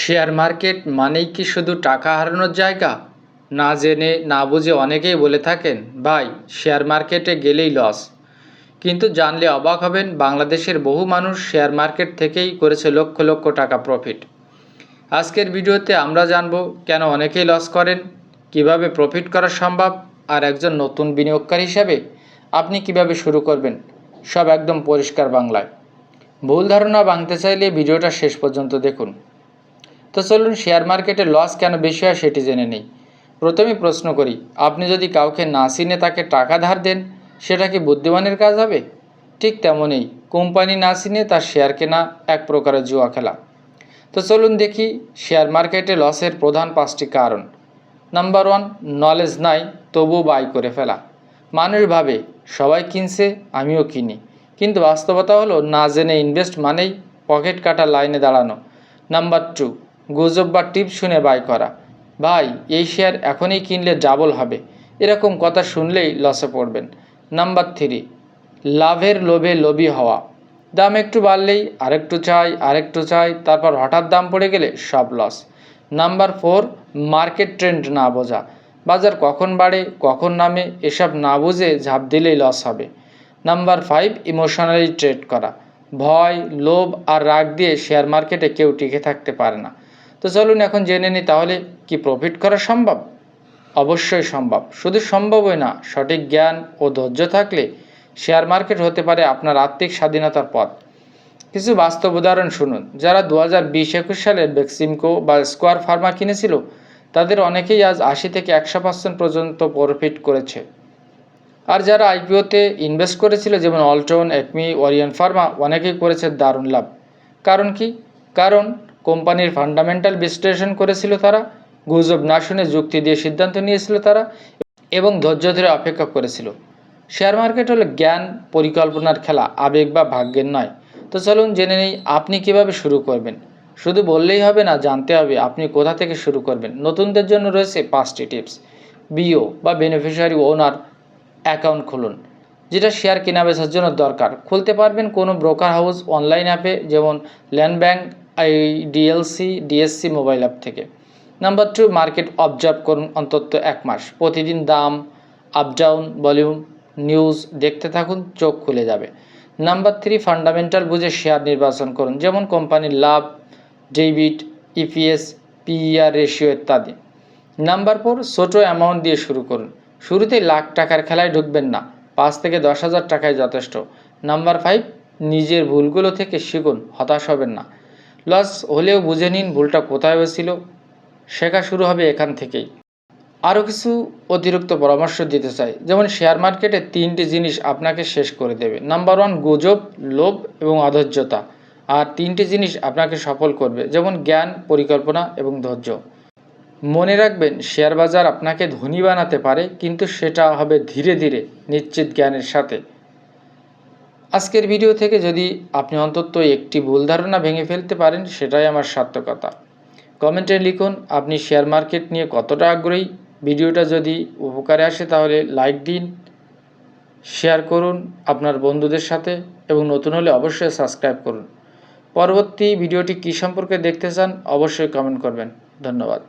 Share market মানেই কি শুধু টাকা হারানোর জায়গা? না জেনে, না বুঝে অনেকেই বলে থাকেন, ভাই, শেয়ার মার্কেটে গেলেই লস কিন্তু জানলে অবাক হবেন, বাংলাদেশের বহু মানুষ শেয়ার মার্কেট থেকেই করেছে লক্ষ লক্ষ টাকা প্রফিট আজকের ভিডিওতে আমরা জানব, কেন অনেকেই লস করেন, কীভাবে প্রফিট করা সম্ভব, আর একজন নতুন বিনিয়োগকারী হিসাবে আপনি কীভাবে শুরু করবেন, সব একদম পরিষ্কার বাংলায়। ভুল ধারণা ভাঙতে চাইলে ভিডিওটা শেষ পর্যন্ত দেখুন। তো চলুন শেয়ার মার্কেটে লস কেন বেশি হয় সেটি জেনে নেই। প্রথমে প্রশ্ন করি, আপনি যদি কাউকে না চিনে তাকে টাকা ধার দেন, সেটা কি বুদ্ধিমানের কাজ হবে? ঠিক তেমনই, কোম্পানি না চিনে তার শেয়ার কেনা এক প্রকারের জুয়া খেলা। তো চলুন দেখি শেয়ার মার্কেটে লসের প্রধান পাঁচটি কারণ। নাম্বার ওয়ান নলেজ নাই তবু বাই করে ফেলা। মানুষ ভাবে, সবাই কিনছে, আমিও কিনি। কিন্তু বাস্তবতা হলো, না জেনে ইনভেস্ট মানেই পকেট কাটা লাইনে দাঁড়ানো। নাম্বার টু গুজব বা টিপ শুনে বাই করা। ভাই, এই শেয়ার এখনই কিনলে ডাবল হবে। এরকম কথা শুনলেই লসে পড়বেন। নাম্বার থ্রি, লাভের লোভে লোভী হওয়া। দাম একটু বাড়লেই আরেকটু চাই আরেকটু চাই, তারপর হঠাৎ দাম পড়ে গেলে সব loss. Number four, market trend না বোঝা। বাজার কখন বাড়ে, কখন নামে, এসব না বুঝে ঝাঁপ দিলেই লস হবে। নাম্বার ফাইভ, ইমোশনালি ট্রেড করা। ভয়, লোভ আর রাগ দিয়ে শেয়ার মার্কেটে কেউ টিকে থাকতে পারে না। তো চলুন এখন জেনে নিই তাহলে কি প্রফিট করা সম্ভব? অবশ্যই সম্ভব। শুধু সম্ভবই না, সঠিক জ্ঞান ও ধৈর্য থাকলে শেয়ার মার্কেট হতে পারে আপনার আর্থিক স্বাধীনতার পথ। কিছু বাস্তব উদাহরণ শুনুন। যারা দু হাজার বিশ একুশ সালের বেক্সিমকো বা স্কোয়ার ফার্মা কিনেছিল, তাদের অনেকেই আজ আশি থেকে একশো পার্সেন্ট পর্যন্ত প্রফিট করেছে। আর যারা আইপিওতে ইনভেস্ট করেছিল, যেমন অল্টন, একমি, ওরিয়ান ফার্মা, অনেকেই করেছে দারুণ লাভ। কারণ কি? কারণ কোম্পানির ফান্ডামেন্টাল বিশ্লেষণ করেছিল তারা, গুজব না শুনে যুক্তি দিয়ে সিদ্ধান্ত নিয়েছিল তারা এবং ধৈর্য ধরে অপেক্ষা করেছিল। শেয়ার মার্কেট হলো জ্ঞান, পরিকল্পনার খেলা, আবেগ বা ভাগ্যের নয়। তো চলুন জেনে নেই আপনি কীভাবে শুরু করবেন। শুধু বললেই হবে না, জানতে হবে আপনি কোথা থেকে শুরু করবেন। নতুনদের জন্য রয়েছে পাঁচটি টিপস। বিও বা বেনিফিশিয়ারি ওনার অ্যাকাউন্ট খুলুন, যেটা শেয়ার কেনা বেচার জন্য দরকার। খুলতে পারবেন কোনো ব্রোকার হাউস অনলাইন অ্যাপে যেমন land bank I DLC DSC mobile app থেকে। নাম্বার টু মার্কেট অবজার্ভ করুন অন্তত এক মাস। প্রতিদিন দাম আপ ডাউন ভলিউম নিউজ দেখতে থাকুন, চোখ খুলে যাবে। নাম্বার থ্রি ফান্ডামেন্টাল বুঝে শেয়ার নির্বাচন করুন। যেমন কোম্পানির লাভ ডেবিট ইপিএস পিইআর রেশিও ইত্যাদি। নাম্বার ফোর ছোটো অ্যামাউন্ট দিয়ে শুরু করুন। শুরুতে লাখ টাকার খেলায় ঢুকবেন না। পাঁচ থেকে দশ হাজার টাকায় যথেষ্ট। নাম্বার ফাইভ নিজের ভুলগুলো থেকে শিখুন, হতাশ হবেন না। লস হলেও বুঝে নিন ভুলটা কোথায় হয়েছিল। শেখা শুরু হবে এখান থেকেই। আরও কিছু অতিরিক্ত পরামর্শ দিতে চাই। যেমন শেয়ার মার্কেটে তিনটি জিনিস আপনাকে শেষ করে দেবে। নাম্বার ওয়ান, গুজব, লোভ এবং অধৈর্যতা আর তিনটি জিনিস আপনাকে সফল করবে, যেমন জ্ঞান, পরিকল্পনা এবং ধৈর্য। মনে রাখবেন, শেয়ার বাজার আপনাকে ধনী বানাতে পারে, কিন্তু সেটা হবে ধীরে ধীরে নিশ্চিত জ্ঞানের সাথে। আজকের ভিডিও থেকে যদি আপনি অন্তত একটি ভুল ধারণা ভেঙে ফেলতে পারেন, সেটাই আমার সার্থকতা। কমেন্টে লিখুন, আপনি শেয়ার মার্কেট নিয়ে কতটা আগ্রহী? ভিডিওটা যদি উপকারে আসে, তাহলে লাইক দিন শেয়ার করুন আপনার বন্ধুদের সাথে এবং নতুন হলে অবশ্যই সাবস্ক্রাইব করুন। পরবর্তী ভিডিওটি কী সম্পর্কে দেখতে চান, অবশ্যই কমেন্ট করবেন। ধন্যবাদ।